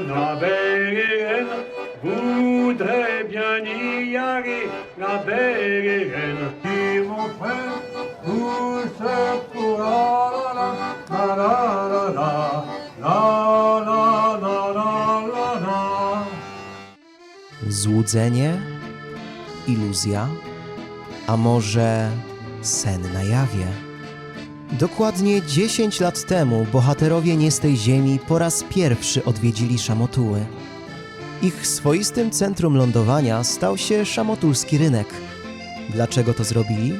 la voudrait bien y aller, la mon frère, pourra la la la la la la la la la la la Złudzenie? Iluzja? A może sen na jawie? Dokładnie 10 lat temu bohaterowie nie z tej ziemi po raz pierwszy odwiedzili Szamotuły. Ich swoistym centrum lądowania stał się szamotulski rynek. Dlaczego to zrobili?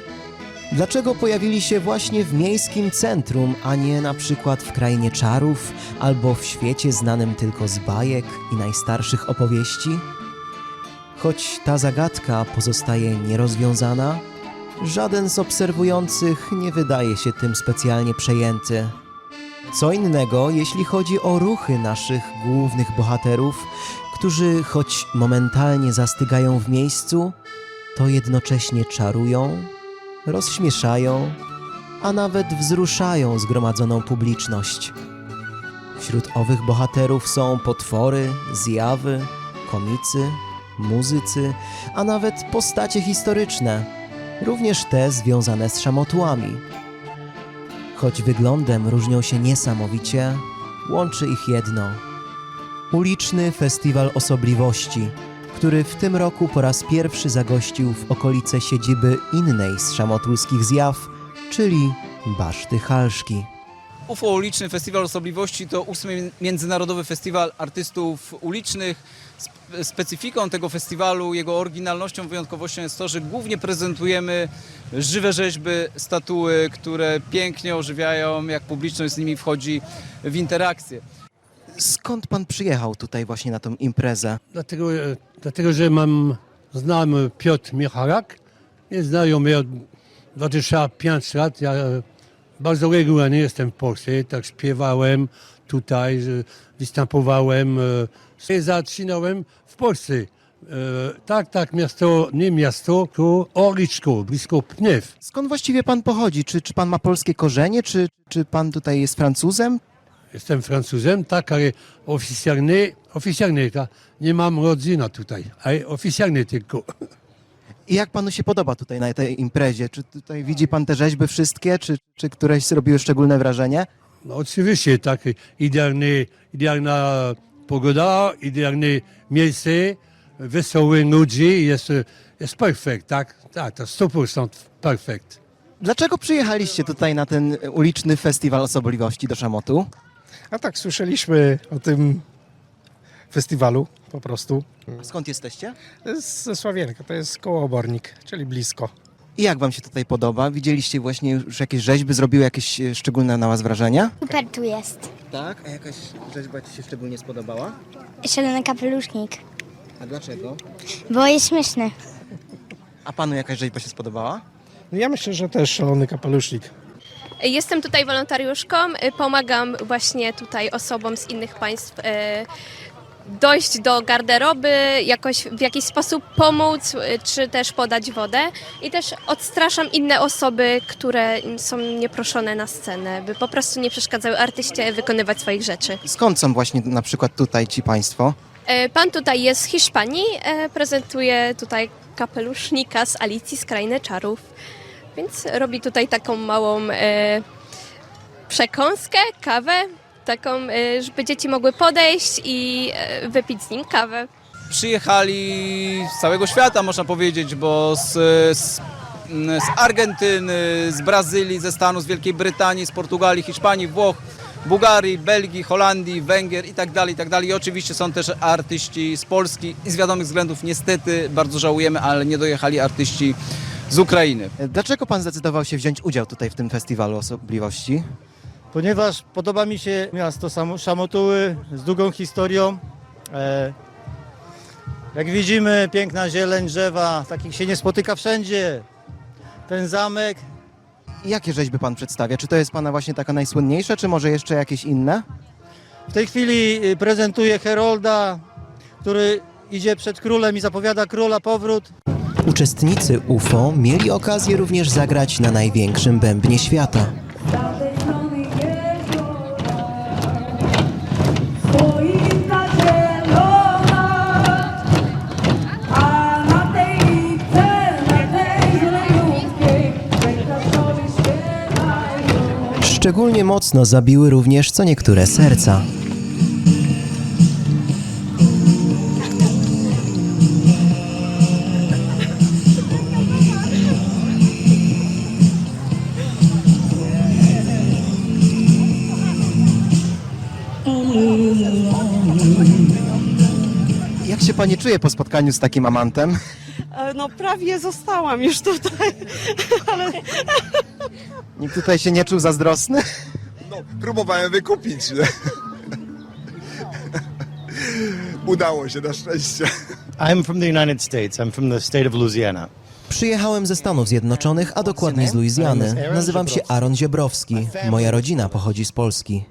Dlaczego pojawili się właśnie w miejskim centrum, a nie na przykład w krainie czarów albo w świecie znanym tylko z bajek i najstarszych opowieści? Choć ta zagadka pozostaje nierozwiązana, żaden z obserwujących nie wydaje się tym specjalnie przejęty. Co innego, jeśli chodzi o ruchy naszych głównych bohaterów, którzy choć momentalnie zastygają w miejscu, to jednocześnie czarują, rozśmieszają, a nawet wzruszają zgromadzoną publiczność. Wśród owych bohaterów są potwory, zjawy, komicy, muzycy, a nawet postacie historyczne, również te związane z szamotłami. Choć wyglądem różnią się niesamowicie, łączy ich jedno. Uliczny Festiwal Osobliwości, który w tym roku po raz pierwszy zagościł w okolice siedziby innej z szamotulskich zjaw, czyli Baszty Halszki. UFO Uliczny Festiwal Osobliwości to ósmy międzynarodowy festiwal artystów ulicznych. Sp- Specyfiką tego festiwalu, jego oryginalnością, wyjątkowością jest to, że głównie prezentujemy żywe rzeźby, statuły, które pięknie ożywiają, jak publiczność z nimi wchodzi w interakcję. Skąd pan przyjechał tutaj właśnie na tą imprezę? Dlatego, e, dlatego że mam znajomy Piotr Michalak, jest znajomy od 25 lat. Ja e, bardzo regularnie jestem w Polsce, tak śpiewałem tutaj, występowałem. Zaczynałem w Polsce. E, Tak, tak, miasto, nie miasto, tylko Orliczko, blisko Pniew. Skąd właściwie pan pochodzi? Czy, czy pan ma polskie korzenie? Czy, czy pan tutaj jest Francuzem? Jestem Francuzem, tak, ale oficjalnie, oficjalnie tak, nie mam rodziny tutaj, ale oficjalnie tylko. I jak panu się podoba tutaj na tej imprezie? Czy tutaj widzi pan te rzeźby wszystkie? Czy, czy któreś zrobiły szczególne wrażenie? No oczywiście, tak, idealny, idealna pogoda, idealne miejsce, wesołe ludzi, jest, jest perfekt, tak, tak, to 100% perfekt. Dlaczego przyjechaliście tutaj na ten uliczny festiwal osobliwości do Szamotu? A tak, słyszeliśmy o tym festiwalu po prostu. A skąd jesteście? Ze Sławienka, to jest koło Obornik, czyli blisko. I jak wam się tutaj podoba? Widzieliście właśnie już jakieś rzeźby, zrobiły jakieś e, szczególne na was wrażenia? Super tu jest. Tak. A jakaś rzeźba ci się szczególnie spodobała? Szalony kapelusznik, A dlaczego? bo jest śmieszny. A panu jakaś rzeźba się spodobała? No ja myślę, że też szalony kapelusznik. Jestem tutaj wolontariuszką, y, pomagam właśnie tutaj osobom z innych państw y, dojść do garderoby, jakoś w jakiś sposób pomóc, y, czy też podać wodę i też odstraszam inne osoby, które są nieproszone na scenę, by po prostu nie przeszkadzały artyście wykonywać swoich rzeczy. Skąd są właśnie na przykład tutaj ci państwo? Y, Pan tutaj jest z Hiszpanii, y, prezentuje tutaj kapelusznika z Alicji z Krainy Czarów, więc robi tutaj taką małą e, przekąskę, kawę, taką, e, żeby dzieci mogły podejść i e, wypić z nim kawę. Przyjechali z całego świata, można powiedzieć, bo z, z, z Argentyny, z Brazylii, ze Stanów, z Wielkiej Brytanii, z Portugalii, Hiszpanii, Włoch, Bułgarii, Belgii, Holandii, Węgier i tak dalej, i tak dalej. I oczywiście są też artyści z Polski i z wiadomych względów niestety, bardzo żałujemy, ale nie dojechali artyści z Ukrainy. Dlaczego pan zdecydował się wziąć udział tutaj w tym festiwalu osobliwości? Ponieważ podoba mi się miasto Szamotuły z długą historią. E, jak widzimy, piękna zieleń, drzewa, takich się nie spotyka wszędzie. Ten zamek, Jakie rzeźby pan przedstawia? Czy to jest pana właśnie taka najsłynniejsza, czy może jeszcze jakieś inne? w tej chwili y, prezentuje Herolda, który idzie przed królem i zapowiada króla powrót. Uczestnicy UFO mieli okazję również zagrać na największym bębnie świata. Szczególnie mocno zabiły również co niektóre serca. Jak się pani czuje po spotkaniu z takim amantem? E, No prawie zostałam już tutaj, ale Nikt tutaj się nie czuł zazdrosny? No, próbowałem wykupić. Udało się na szczęście. I'm from the United States. I'm from the state of Louisiana. Przyjechałem ze Stanów Zjednoczonych, a dokładnie z Luizjany. Nazywam się Aaron Ziebrowski. Moja rodzina pochodzi z Polski.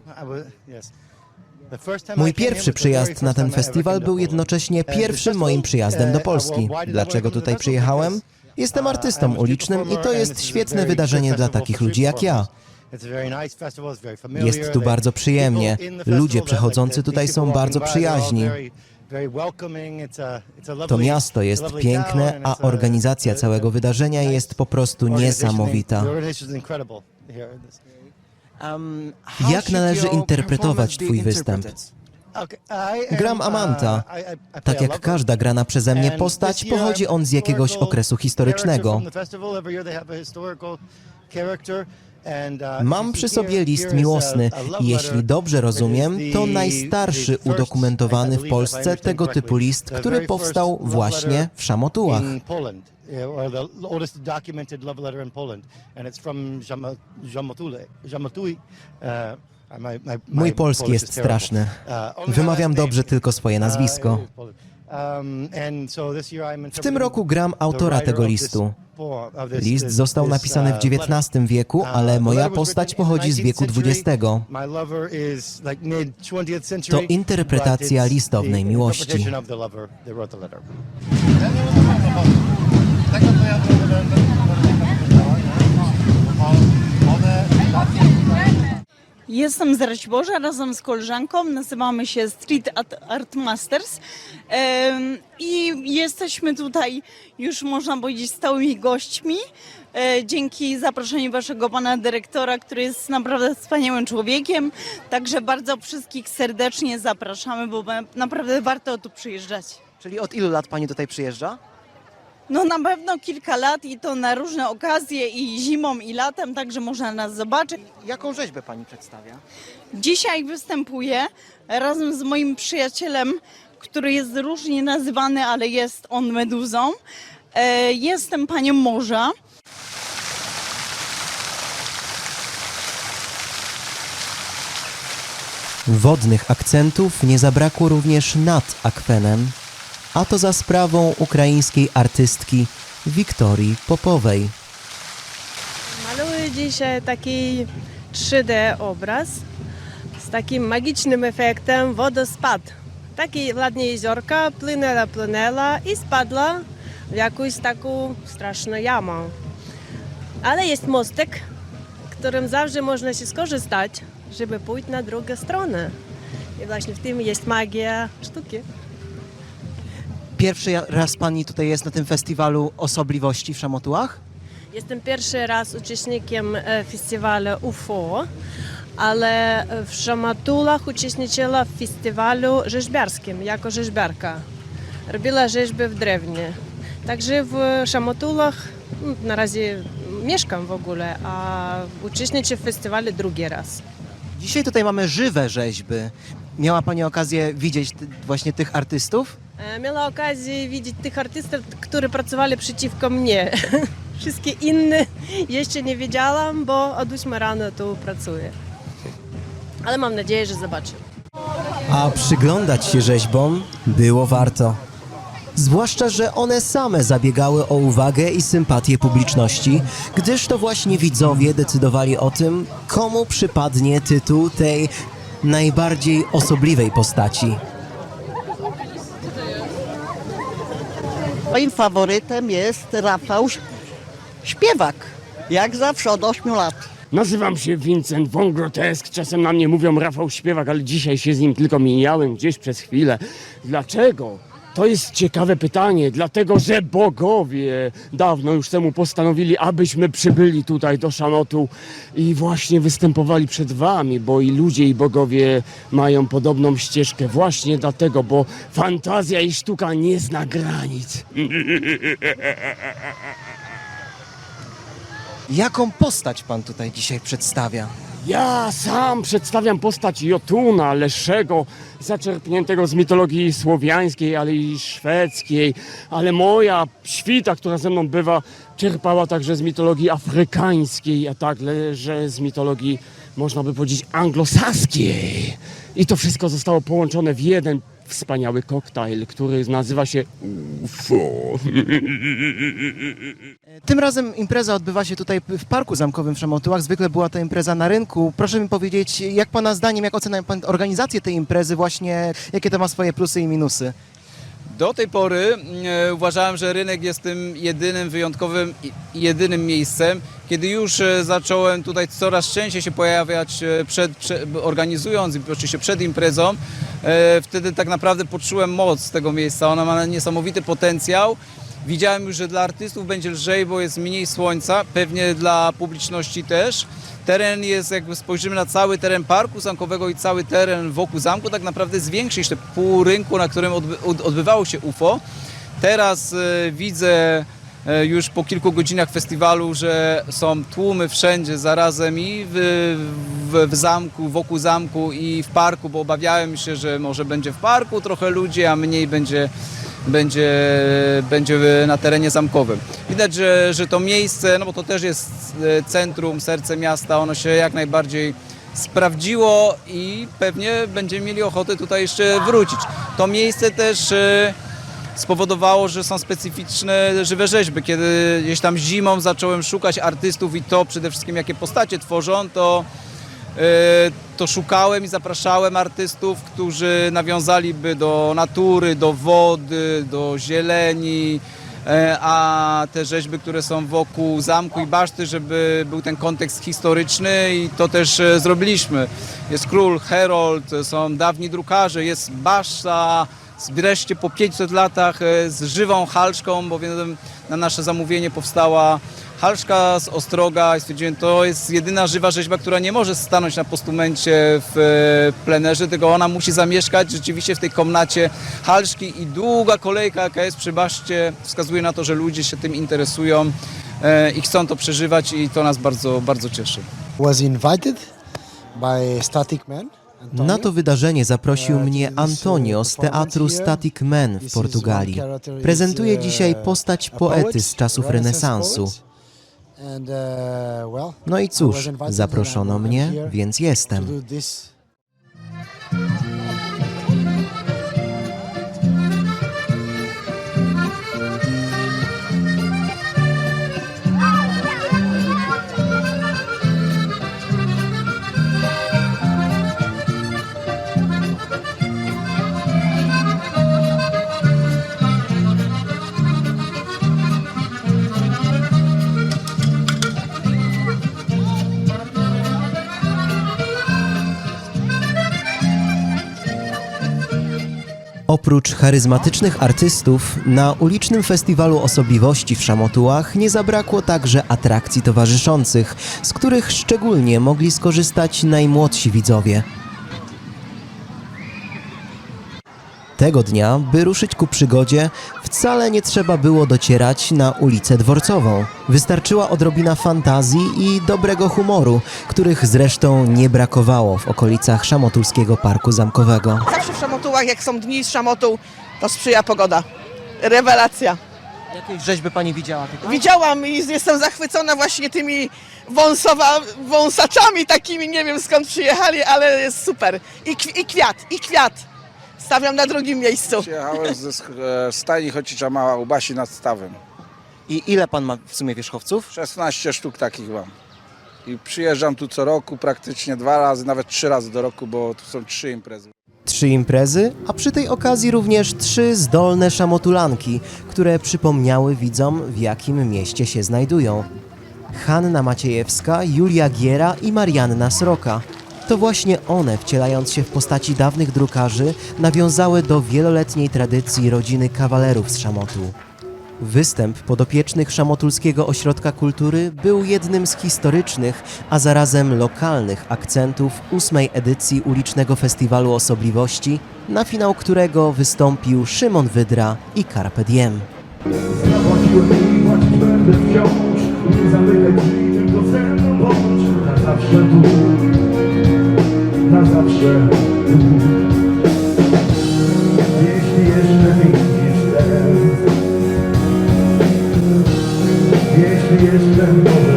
I Mój pierwszy przyjazd na ten festiwal był jednocześnie pierwszym moim przyjazdem do uh, Polski. Dlaczego tutaj przyjechałem? Jestem artystą ulicznym i to jest świetne wydarzenie dla takich ludzi jak ja. Jest tu bardzo przyjemnie. Ludzie przechodzący tutaj są bardzo przyjaźni. To miasto jest piękne, a organizacja całego wydarzenia jest po prostu niesamowita. Here. Jak należy interpretować Twój występ? Gram uh, Amanta. Tak jak każda grana przeze mnie postać, pochodzi on z jakiegoś okresu historycznego. uh, Mam przy sobie list miłosny jeśli dobrze rozumiem, to najstarszy udokumentowany w Polsce tego typu list, który powstał właśnie w Szamotułach. or the oldest documented love letter in Poland, and it's from Jama- Jamotule. Jamotui. Uh, my, my, my Mój polski jest straszny. Uh, Wymawiam dobrze tylko swoje nazwisko. Uh, um, W tym roku gram autora tego listu. List został napisany w uh. XIX wieku, Uh, ale moja postać pochodzi z 19th wieku. XX. My lover is like mid-20th To interpretacja listownej miłości. Jestem z Raciborza razem z koleżanką, nazywamy się Street Art, Masters i jesteśmy tutaj już można powiedzieć stałymi gośćmi. E, Dzięki zaproszeniu waszego pana dyrektora, który jest naprawdę wspaniałym człowiekiem. Także bardzo wszystkich serdecznie zapraszamy, bo naprawdę warto tu przyjeżdżać. Czyli od ilu lat pani tutaj przyjeżdża? No na pewno kilka lat i to na różne okazje i zimą i latem, także można nas zobaczyć. Jaką rzeźbę pani przedstawia? Dzisiaj występuję razem z moim przyjacielem, który jest różnie nazywany, ale jest on meduzą. E, Jestem panią morza. Wodnych akcentów nie zabrakło również nad akwenem, a to za sprawą ukraińskiej artystki Wiktorii Popowej. Maluję dzisiaj taki 3D obraz z takim magicznym efektem wodospad. Taki ładnie jeziorka płynęła, płynęła i spadła w jakąś taką straszną jamę. Ale jest mostek, którym zawsze można się skorzystać, żeby pójść na drugą stronę. I właśnie w tym jest magia sztuki. Pierwszy raz pani tutaj jest na tym festiwalu osobliwości w Szamotułach? Jestem pierwszy raz uczestnikiem e, festiwalu UFO, ale w Szamatulach uczestniczyła w festiwalu rzeźbiarskim jako rzeźbiarka. Robiła rzeźby w drewnie. Także w Szamatulach na razie mieszkam w ogóle, a uczestniczę w festiwalu drugi raz. Dzisiaj tutaj mamy żywe rzeźby. Miała pani okazję widzieć właśnie tych artystów? E, Miała okazję widzieć tych artystów, którzy pracowali przeciwko mnie. Wszystkie inne jeszcze nie wiedziałam, bo od 8 rano tu pracuję. Ale mam nadzieję, że zobaczę. A przyglądać się rzeźbom było warto. Zwłaszcza, że one same zabiegały o uwagę i sympatię publiczności, gdyż to właśnie widzowie decydowali o tym, komu przypadnie tytuł tej najbardziej osobliwej postaci. Moim faworytem jest Rafał Śpiewak. Jak zawsze od 8 lat. Nazywam się Vincent von Grotesk, czasem na mnie mówią Rafał Śpiewak, ale dzisiaj się z nim tylko mijałem gdzieś przez chwilę. Dlaczego? To jest ciekawe pytanie, dlatego że bogowie dawno już temu postanowili, abyśmy przybyli tutaj do Szamotu i właśnie występowali przed wami, bo i ludzie i bogowie mają podobną ścieżkę właśnie dlatego, bo fantazja i sztuka nie zna granic. Jaką postać pan tutaj dzisiaj przedstawia? Ja sam przedstawiam postać Jotuna, Leszego, zaczerpniętego z mitologii słowiańskiej, ale i szwedzkiej. Ale moja świta, która ze mną bywa, czerpała także z mitologii afrykańskiej, a także z mitologii, można by powiedzieć, anglosaskiej. I to wszystko zostało połączone w jeden wspaniały koktajl, który nazywa się UFO. Tym razem impreza odbywa się tutaj w Parku Zamkowym w Szamotułach. Zwykle była to impreza na rynku. Proszę mi powiedzieć, jak pana zdaniem, jak ocenia pan organizację tej imprezy właśnie, jakie to ma swoje plusy i minusy? Do tej pory e, uważałem, że rynek jest tym jedynym wyjątkowym jedynym miejscem. Kiedy już e, zacząłem tutaj coraz częściej się pojawiać, e, przed, przed, organizując oczywiście przed imprezą, wtedy tak naprawdę poczułem moc tego miejsca. Ona ma niesamowity potencjał. Widziałem już, że dla artystów będzie lżej, bo jest mniej słońca, pewnie dla publiczności też. Teren jest, jakby spojrzymy na cały teren parku zamkowego i cały teren wokół zamku, tak naprawdę jest większy niż te pół rynku, na którym odby- od- odbywało się UFO. Teraz e, widzę e, już po kilku godzinach festiwalu, że są tłumy wszędzie zarazem i w, w, w zamku, wokół zamku i w parku, bo obawiałem się, że może będzie w parku trochę ludzi, a mniej będzie, będzie, będzie na terenie zamkowym. Widać, że, że to miejsce, no bo to też jest e, centrum, serce miasta, ono się jak najbardziej sprawdziło i pewnie będziemy mieli ochotę tutaj jeszcze wrócić. To miejsce też e, spowodowało, że są specyficzne żywe rzeźby. Kiedy gdzieś tam zimą zacząłem szukać artystów i to przede wszystkim jakie postacie tworzą, to, to szukałem i zapraszałem artystów, którzy nawiązaliby do natury, do wody, do zieleni, e, a te rzeźby, które są wokół zamku i baszty, żeby był ten kontekst historyczny i to też e, zrobiliśmy. Jest król, herold, są dawni drukarze, jest baszta, wreszcie po 500 latach e, z żywą halszką, bowiem na nasze zamówienie powstała halszka z Ostroga i stwierdziłem, to jest jedyna żywa rzeźba, która nie może stanąć na postumencie w e, plenerze, tylko ona musi zamieszkać rzeczywiście w tej komnacie halszki i długa kolejka, jaka jest przy baszcie, wskazuje na to, że ludzie się tym interesują e, i chcą to przeżywać i to nas bardzo, bardzo cieszy. was invited by Static Man. Na to wydarzenie zaprosił mnie Antonio z teatru Static Men w Portugalii. Prezentuje dzisiaj postać poety z czasów renesansu. No i cóż, zaproszono mnie, więc jestem. Oprócz charyzmatycznych artystów, na ulicznym festiwalu osobliwości w Szamotułach nie zabrakło także atrakcji towarzyszących, z których szczególnie mogli skorzystać najmłodsi widzowie. Tego dnia, by ruszyć ku przygodzie, wcale nie trzeba było docierać na ulicę Dworcową. Wystarczyła odrobina fantazji i dobrego humoru, których zresztą nie brakowało w okolicach Szamotulskiego Parku Zamkowego. Zawsze w Szamotułach, jak są dni z Szamotuł, to sprzyja pogoda. Rewelacja. Jakieś rzeźby pani widziała tutaj? Widziałam i jestem zachwycona właśnie tymi wąsowa, wąsaczami takimi, nie wiem skąd przyjechali, ale jest super. I, kwi- i kwiat, i kwiat. Stawiam na drugim miejscu. Przyjechałem ze sk- e, stajni Chocicza Mała u Basi nad Stawem. I ile pan ma w sumie wierzchowców? 16 sztuk takich mam. I przyjeżdżam tu co roku, praktycznie dwa razy, nawet trzy razy do roku, bo tu są trzy imprezy. Trzy imprezy, a przy tej okazji również trzy zdolne szamotulanki, które przypomniały widzom, w jakim mieście się znajdują. Hanna Maciejewska, Julia Giera i Marianna Sroka. To właśnie one, wcielając się w postaci dawnych drukarzy, nawiązały do wieloletniej tradycji rodziny kawalerów z Szamotu. Występ podopiecznych Szamotulskiego Ośrodka Kultury był jednym z historycznych, a zarazem lokalnych akcentów ósmej edycji ulicznego festiwalu osobliwości, na finał którego wystąpił Szymon Wydra i Carpe Diem. Zawsze tu zawsze tu Jeśli jeszcze widzisz ten Jeśli jeszcze możesz